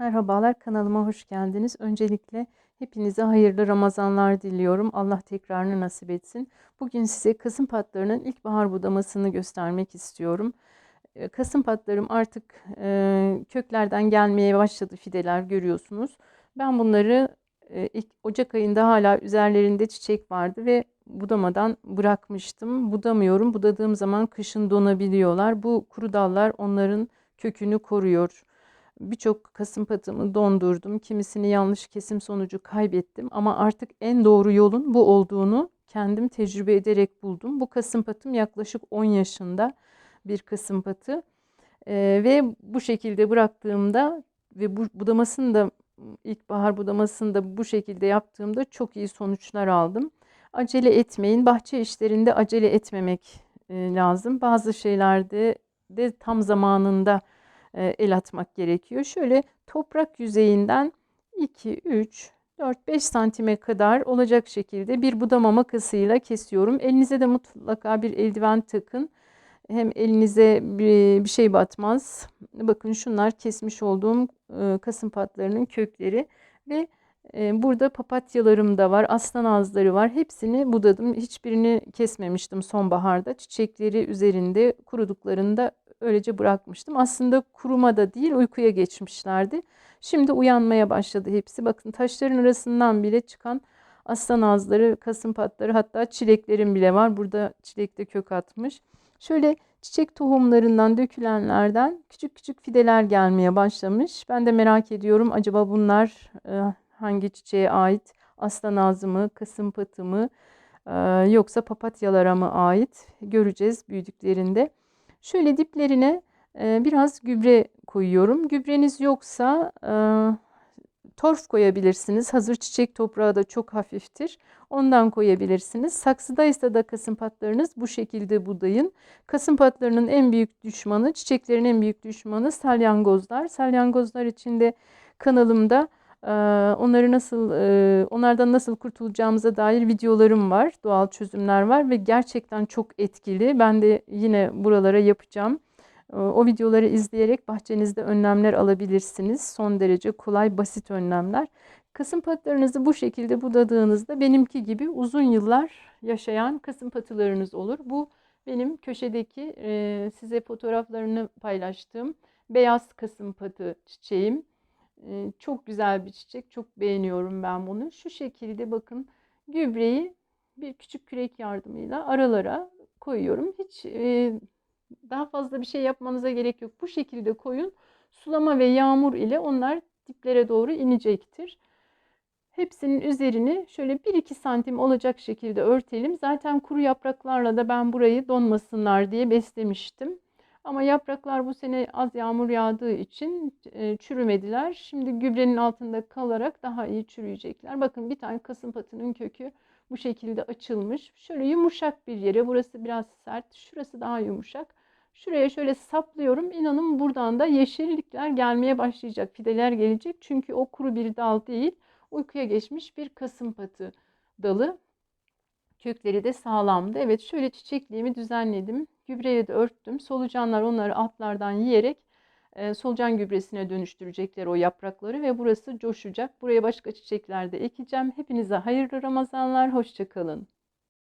Merhabalar kanalıma hoş geldiniz. Öncelikle hepinize hayırlı Ramazanlar diliyorum. Allah tekrarını nasip etsin. Bugün size kasım patlarının ilkbahar budamasını göstermek istiyorum. Ee, Kasım patlarım artık e, köklerden gelmeye başladı fideler görüyorsunuz. Ben bunları e, Ocak ayında hala üzerlerinde çiçek vardı ve budamadan bırakmıştım. Budamıyorum. Budadığım zaman kışın donabiliyorlar. Bu kuru dallar onların kökünü koruyor. Birçok kasım patımı dondurdum. Kimisini yanlış kesim sonucu kaybettim. Ama artık en doğru yolun bu olduğunu kendim tecrübe ederek buldum. Bu kasım patım yaklaşık 10 yaşında bir kasım patı. Ee, ve bu şekilde bıraktığımda ve bu budamasını da ilkbahar budamasını da bu şekilde yaptığımda çok iyi sonuçlar aldım. Acele etmeyin. Bahçe işlerinde acele etmemek e, lazım. Bazı şeylerde de tam zamanında el atmak gerekiyor. Şöyle toprak yüzeyinden 2, 3, 4-5 santime kadar olacak şekilde bir budama makasıyla kesiyorum. Elinize de mutlaka bir eldiven takın. Hem elinize bir, bir şey batmaz. Bakın şunlar kesmiş olduğum e, kasım patlarının kökleri ve e, burada papatyalarım da var, aslan ağızları var. Hepsini budadım. Hiçbirini kesmemiştim sonbaharda. Çiçekleri üzerinde kuruduklarında öylece bırakmıştım. Aslında kuruma da değil uykuya geçmişlerdi. Şimdi uyanmaya başladı hepsi. Bakın taşların arasından bile çıkan aslan ağızları, kasım patları hatta çileklerim bile var. Burada çilekte kök atmış. Şöyle çiçek tohumlarından dökülenlerden küçük küçük fideler gelmeye başlamış. Ben de merak ediyorum acaba bunlar e, hangi çiçeğe ait? Aslan ağzı mı, kasım patı mı e, yoksa papatyalara mı ait? Göreceğiz büyüdüklerinde. Şöyle diplerine e, biraz gübre koyuyorum. Gübreniz yoksa e, torf koyabilirsiniz. Hazır çiçek toprağı da çok hafiftir. Ondan koyabilirsiniz. Saksıdaysa da kasım patlarınız bu şekilde budayın. Kasım patlarının en büyük düşmanı, çiçeklerin en büyük düşmanı salyangozlar. Salyangozlar içinde kanalımda onları nasıl onlardan nasıl kurtulacağımıza dair videolarım var. Doğal çözümler var ve gerçekten çok etkili. Ben de yine buralara yapacağım. O videoları izleyerek bahçenizde önlemler alabilirsiniz. Son derece kolay, basit önlemler. Kasım patlarınızı bu şekilde budadığınızda benimki gibi uzun yıllar yaşayan kasım patılarınız olur. Bu benim köşedeki size fotoğraflarını paylaştığım beyaz kasım patı çiçeğim. Çok güzel bir çiçek. Çok beğeniyorum ben bunu. Şu şekilde bakın gübreyi bir küçük kürek yardımıyla aralara koyuyorum. Hiç daha fazla bir şey yapmanıza gerek yok. Bu şekilde koyun. Sulama ve yağmur ile onlar diplere doğru inecektir. Hepsinin üzerini şöyle 1-2 santim olacak şekilde örtelim. Zaten kuru yapraklarla da ben burayı donmasınlar diye beslemiştim. Ama yapraklar bu sene az yağmur yağdığı için e, çürümediler. Şimdi gübrenin altında kalarak daha iyi çürüyecekler. Bakın bir tane kasım patının kökü bu şekilde açılmış. Şöyle yumuşak bir yere, burası biraz sert, şurası daha yumuşak. Şuraya şöyle saplıyorum. İnanın buradan da yeşillikler gelmeye başlayacak. Fideler gelecek. Çünkü o kuru bir dal değil. Uykuya geçmiş bir kasım patı dalı. Kökleri de sağlamdı. Evet şöyle çiçekliğimi düzenledim. Gübreyle de örttüm. Solucanlar onları altlardan yiyerek e, solucan gübresine dönüştürecekler o yaprakları ve burası coşacak. Buraya başka çiçekler de ekeceğim. Hepinize hayırlı Ramazanlar. Hoşçakalın.